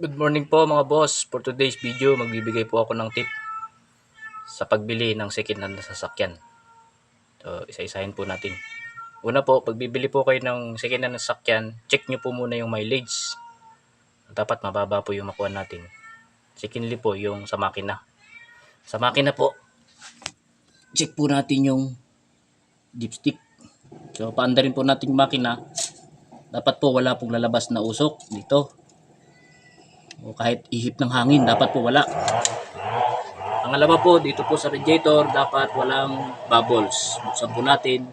Good morning po mga boss. For today's video, magbibigay po ako ng tip sa pagbili ng second hand na sasakyan. So, isa-isahin po natin. Una po, pagbibili po kayo ng second hand na sasakyan, check nyo po muna yung mileage. Dapat mababa po yung makuha natin. Secondly po, yung sa makina. Sa makina po, check po natin yung dipstick. So, paanda rin po natin yung makina. Dapat po wala pong lalabas na usok dito o kahit ihip ng hangin, dapat po wala. Pangalawa po, dito po sa radiator, dapat walang bubbles. Buksan po natin,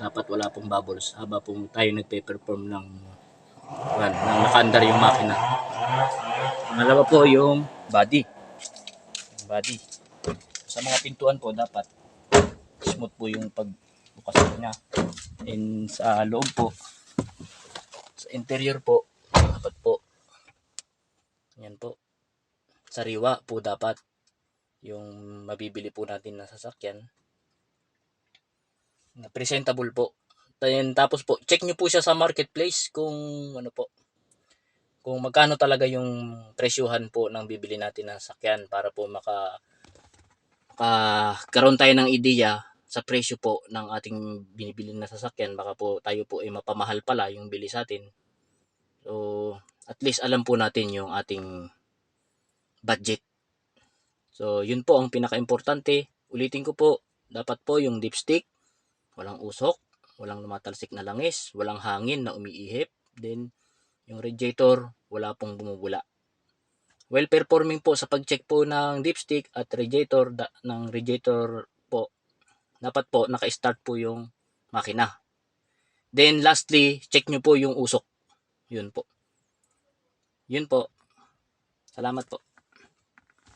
dapat wala pong bubbles haba pong tayo nagpe-perform ng ng nakaandar yung makina. Pangalawa po yung body. Yung body. Sa mga pintuan po, dapat smooth po yung pagbukas niya. And sa loob po, sa interior po, dapat po yan po. Sariwa po dapat yung mabibili po natin na sasakyan. Na presentable po. Then, tapos po, check nyo po siya sa marketplace kung ano po, kung magkano talaga yung presyuhan po ng bibili natin na sasakyan para po maka, karoon tayo ng ideya sa presyo po ng ating binibili na sasakyan. Baka po tayo po ay mapamahal pala yung bili sa atin. So, at least alam po natin yung ating budget. So, yun po ang pinaka-importante. Ulitin ko po, dapat po yung dipstick, walang usok, walang lumatalsik na langis, walang hangin na umiihip, then yung radiator, wala pong bumubula. Well performing po sa pag-check po ng dipstick at radiator da, ng radiator po, dapat po naka-start po yung makina. Then lastly, check nyo po yung usok. Yun po. Yun po. Salamat po.